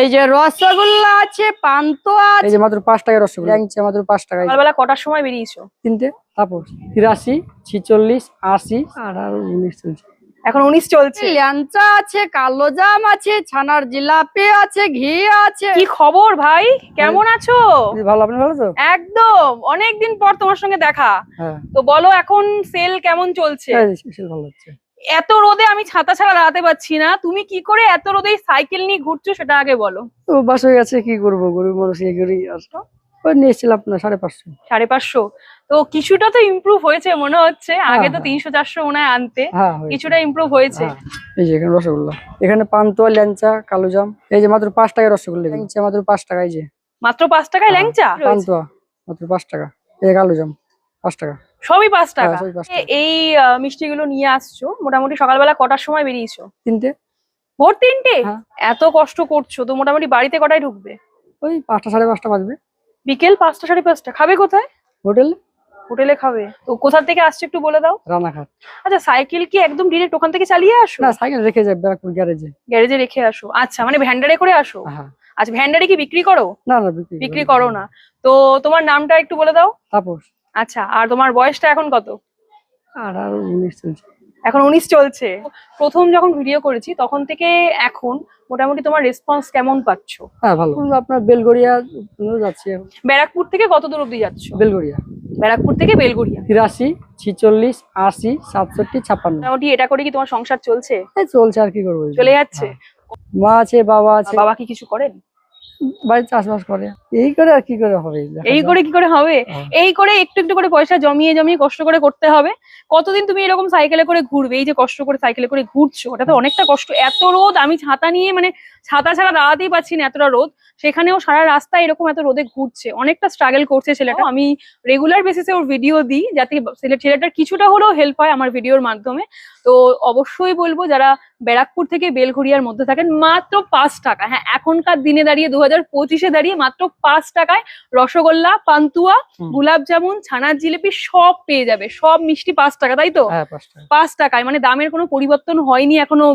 এই যে রসগোল্লা আছে পান্তুয়া আছে। এই যে মাত্র টাকায় রসগোল্লা। ল্যাংচা মাত্র পাঁচ টাকায়। সকালবেলা কটার সময় বেরিয়েছো? তিনটে তারপর চলছে। এখন উনিশ চলছে। ল্যাংচা আছে কালো জাম আছে ছানার জিলাপি আছে ঘি আছে। কি খবর ভাই? কেমন আছো? ভালো আপনি ভালো তো? একদম। অনেকদিন পর তোমার সঙ্গে দেখা। হ্যাঁ। তো বলো এখন সেল কেমন চলছে? special ভালো হচ্ছে। এত রোদে আমি ছাতা ছাড়া দাঁড়াতে পারছি না। তুমি কি করে এত রোদে সাইকেল নিয়ে ঘুরছো সেটা আগে বলো। তো বাস হয়ে গেছে কি করব? গরিব মানুষ এই করি ওই সাড়ে পাঁচশো। সাড়ে পাঁচশো। তো কিছুটা তো ইমপ্রুভ হয়েছে মনে হচ্ছে। আগে তো হ্যাঁ। তিনশো চারশো মনে হয় আনতে। হ্যাঁ কিছুটা ইমপ্রুভ হয়েছে। হ্যাঁ, এই যে এখানে রসগোল্লা। এখানে পান্তুয়া ল্যাংচা কালো জাম। এই যে মাত্র পাঁচ টাকায় রসগোল্লা ল্যাংচা। মাত্র পাঁচ টাকা এই যে। মাত্র পাঁচ টাকায় হ্যাঁ, ল্যাংচা? পান্তুয়া। মাত্র পাঁচ টাকা। এই যে কালো জাম। পাঁচ টাকা। সবই পাঁচ টাকা। হ্যাঁ, টাকা। এই মিষ্টিগুলো নিয়ে আসছো মোটামুটি সকালবেলা কটার সময় বেরিয়েছো? তিনটে। ভোর তিনটে? হ্যাঁ। এত কষ্ট করছ তো মোটামুটি বাড়িতে কটায় ঢুকবে? ওই পাঁচটা সাড়ে পাঁচটা বাজবে। বিকেল পাঁচটা সাড়ে পাঁচটা। খাবে কোথায়? হোটেল। হোটেলে খাবে। তো কোথা থেকে আসছে একটু বলে দাও। রানাঘাট। আচ্ছা সাইকেল কি একদম ডিরেক্ট ওখান থেকে চালিয়ে আসো? না সাইকেল রেখে ব্যারাকপুর গ্যারেজে। গ্যারেজে রেখে আসো। আচ্ছা মানে ভ্যান্ডারে করে আসো? হ্যাঁ। আচ্ছা ভ্যান্ডারে কি বিক্রি করো? না না বিক্রি করো না। তো তোমার নামটা একটু বলে দাও। তাপস। আচ্ছা আর তোমার বয়সটা এখন কত? আঠারো উনিশ চলছে। এখন উনিশ চলছে। প্রথম যখন ভিডিও করেছি তখন থেকে এখন মোটামুটি তোমার রেসপন্স কেমন পাচ্ছ? হ্যাঁ ভালো। আপনার বেলগড়িয়া যাচ্ছি এখন। ব্যারাকপুর থেকে কত দূর অব্দি যাচ্ছ? বেলগড়িয়া। ব্যারাকপুর থেকে বেলগুড়িয়া। তিরাশি ছিচল্লিশ আশি সাতষট্টি ছাপ্পান্ন। মোটামুটি এটা করে কি তোমার সংসার চলছে? এই চলছে আর কি করব। চলে যাচ্ছে? হ্যাঁ। মা আছে বাবা আছে। বাবা কি কিছু করেন? বাড়িতে চাষবাস করে। এই করে আর কি করে হবে এই করে কি করে হবে। এই করে একটু একটু করে পয়সা জমিয়ে জমিয়ে কষ্ট করে করতে হবে। কতদিন তুমি এরকম সাইকেলে করে ঘুরবে? এই যে কষ্ট করে সাইকেলে করে ঘুরছো ওটা তো অনেকটা কষ্ট। এত রোদ আমি ছাতা নিয়ে মানে ছাতা ছাড়া দাঁড়াতেই পারছি না এতটা রোদ। সেখানেও সারা রাস্তায় এরকম এত রোদে ঘুরছে। অনেকটা স্ট্রাগল করছে ছেলেটা। আমি রেগুলার বেসিসে ওর ভিডিও দিই যাতে ছেলে- ছেলেটার কিছুটা হলেও হেল্প হয় আমার ভিডিওর মাধ্যমে। তো অবশ্যই বলব যারা ব্যারাকপুর থেকে বেলঘড়িয়ার মধ্যে থাকেন মাত্র পাঁচ টাকা। হ্যাঁ এখনকার দিনে দাঁড়িয়ে দু হাজার পঁচিশে দাঁড়িয়ে মাত্র পাঁচ টাকায় রসগোল্লা পান্তুয়া গুলাব গোলাপ জামুন ছানার জিলিপি সব পেয়ে যাবে। সব মিষ্টি পাঁচ টাকা তাই তো? হ্যাঁ পাঁচ টাকায়। মানে দামের কোনো পরিবর্তন হয়নি এখনও